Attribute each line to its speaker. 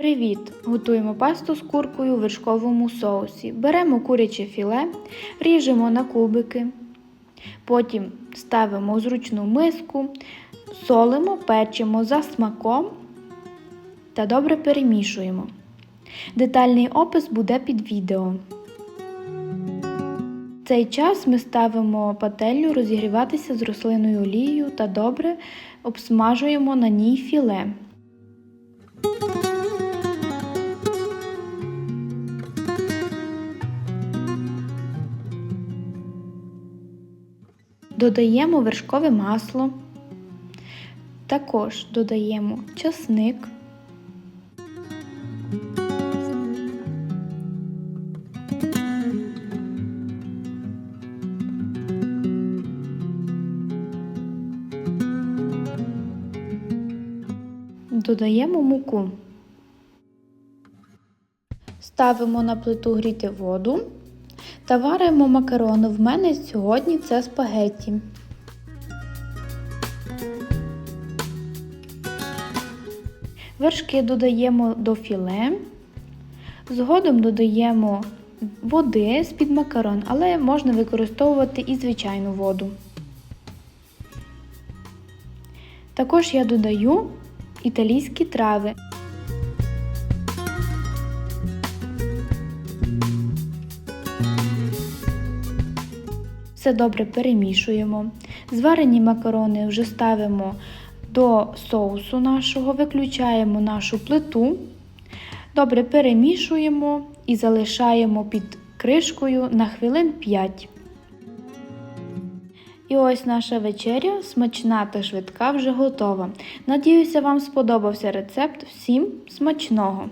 Speaker 1: Привіт! Готуємо пасту з куркою в вершковому соусі. Беремо куряче філе, ріжемо на кубики. Потім ставимо в зручну миску, солимо, печемо за смаком та добре перемішуємо. Детальний опис буде під відео. В цей час ми ставимо пательню розігріватися з рослинною олією та добре обсмажуємо на ній філе. Додаємо вершкове масло. Також додаємо часник. Додаємо муку. Ставимо на плиту гріти воду та варимо макарони. В мене сьогодні це спагетті. Вершки додаємо до філе. Згодом додаємо води з-під макарон, але можна використовувати і звичайну воду. Також я додаю італійські трави. Все добре перемішуємо. Зварені макарони вже ставимо до соусу нашого, виключаємо нашу плиту. Добре перемішуємо і залишаємо під кришкою на хвилин 5. І ось наша вечеря, смачна та швидка, вже готова. Надіюся, вам сподобався рецепт. Всім смачного!